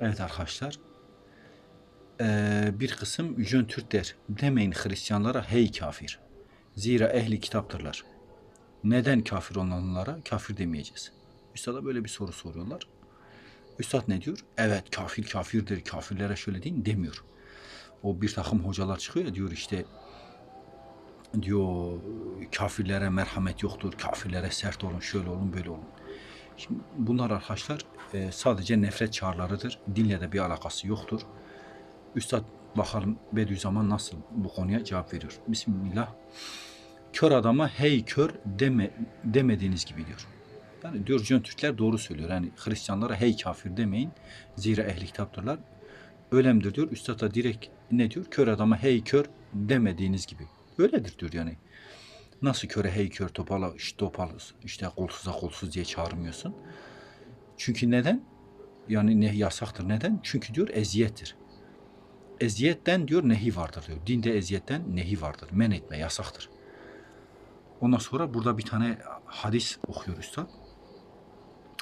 Evet arkadaşlar. Ee, bir kısım Jön Türkler demeyin Hristiyanlara hey kafir. Zira ehli kitaptırlar. Neden kafir olanlara kafir demeyeceğiz? Üstad'a böyle bir soru soruyorlar. Üstad ne diyor? Evet kafir kafirdir, kafirlere şöyle deyin demiyor. O bir takım hocalar çıkıyor ya diyor işte diyor kafirlere merhamet yoktur, kafirlere sert olun, şöyle olun, böyle olun. Şimdi bunlar arkadaşlar e, sadece nefret çağrılarıdır. Dinle de bir alakası yoktur. Üstad bakalım Bediüzzaman nasıl bu konuya cevap veriyor. Bismillah. Kör adama hey kör deme, demediğiniz gibi diyor. Yani diyor Cön Türkler doğru söylüyor. Yani Hristiyanlara hey kafir demeyin. Zira ehli kitaptırlar. Öylemdir diyor. Üstad da direkt ne diyor? Kör adama hey kör demediğiniz gibi. Öyledir diyor yani. Nasıl köre hey kör topala işte topal işte kolsuza kolsuz diye çağırmıyorsun. Çünkü neden? Yani ne yasaktır. Neden? Çünkü diyor eziyettir. Eziyetten diyor nehi vardır diyor. Dinde eziyetten nehi vardır. Men etme yasaktır. Ondan sonra burada bir tane hadis okuyor üstad.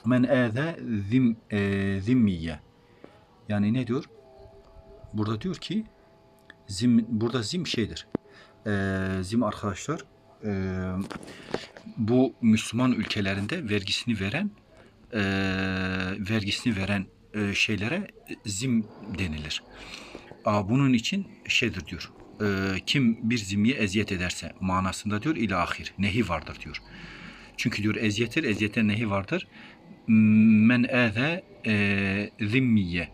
Men eze zim, e, zimmiye. Yani ne diyor? Burada diyor ki zim, burada zim şeydir. E, zim arkadaşlar e, bu Müslüman ülkelerinde vergisini veren e, vergisini veren e, şeylere zim denilir. Aa, bunun için şeydir diyor. e, kim bir zimmiye eziyet ederse manasında diyor ilahir nehi vardır diyor. Çünkü diyor eziyettir, eziyete nehi vardır. Men eze zimmiye.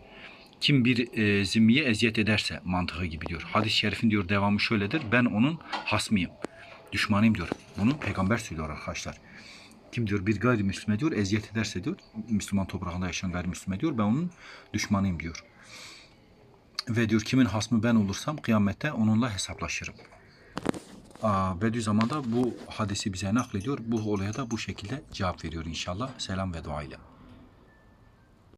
Kim bir e, zimmiye eziyet ederse mantığı gibi diyor. Hadis-i şerifin diyor devamı şöyledir. Ben onun hasmıyım. Düşmanıyım diyor. Bunu peygamber söylüyor arkadaşlar. Kim diyor bir gayrimüslime diyor eziyet ederse diyor Müslüman toprağında yaşayan gayrimüslime diyor ben onun düşmanıyım diyor. Ve diyor kimin hasmı ben olursam kıyamette onunla hesaplaşırım. Aa, Bediüzzaman da bu hadisi bize naklediyor. Bu olaya da bu şekilde cevap veriyor inşallah. Selam ve dua ile.